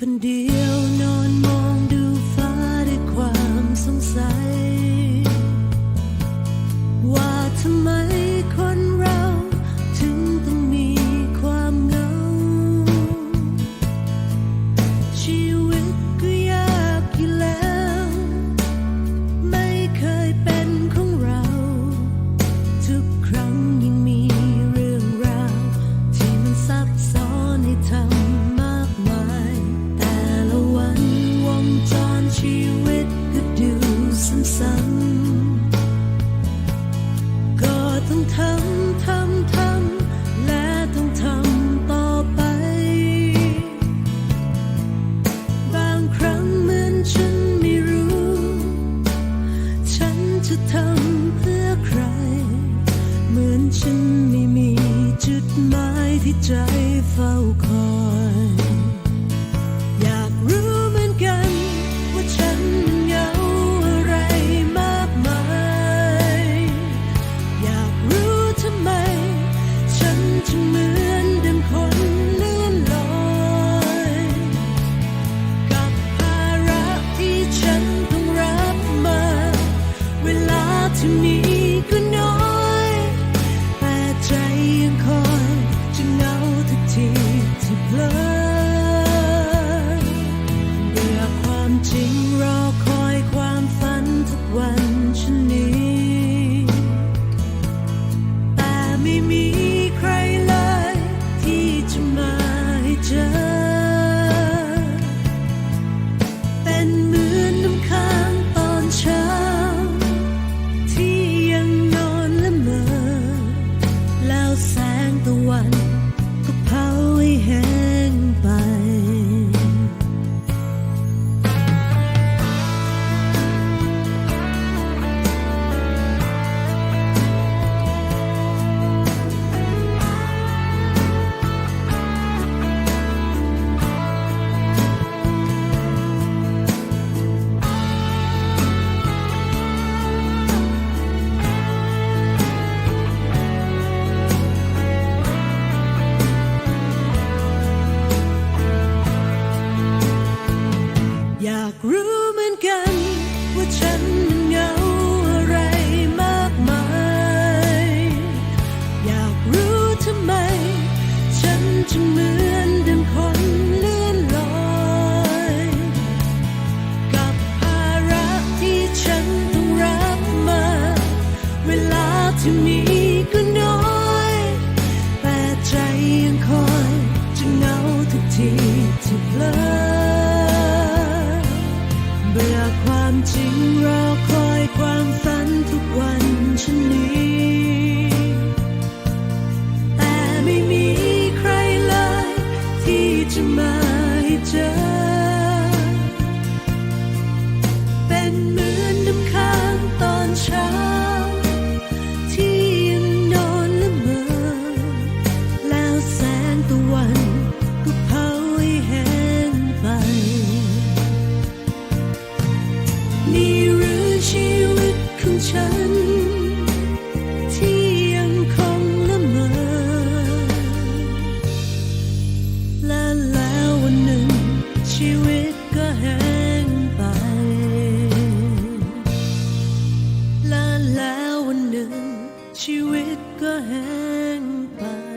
couldn't ก็ต้องทำทำทำและต้องทำต่อไป บางครั้งเหมือนฉันไม่รู้ ฉันจะทำเพื่อใคร เหมือนฉันไม่มีจุดหมายที่ใจเฝ้าคอย จะเหมือนเดิมคน แล้ววันหนึ่งชีวิตก็แห้งไป